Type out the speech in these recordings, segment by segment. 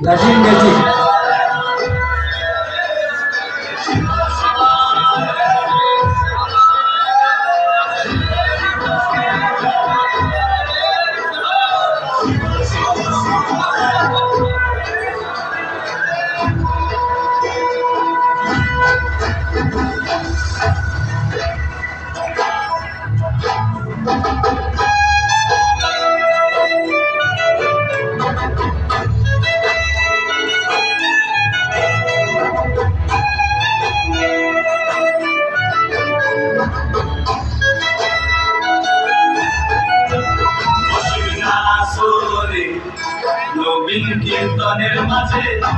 লাঠির ম্যাজিক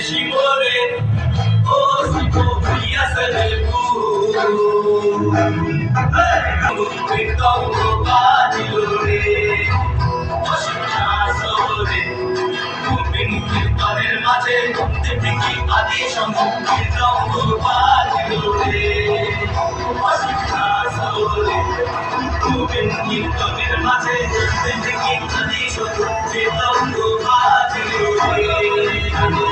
শিবরে ও রে কীর্তন বাজিল রে অসীমাসরে গোবিন কীর্তনের মাঝে দেবী আদি সঙ্গ কীর্তন বাজিল রে কীর্তনের মাঝে দেবী আদি সঙ্গ কীর্তন বাজিল রে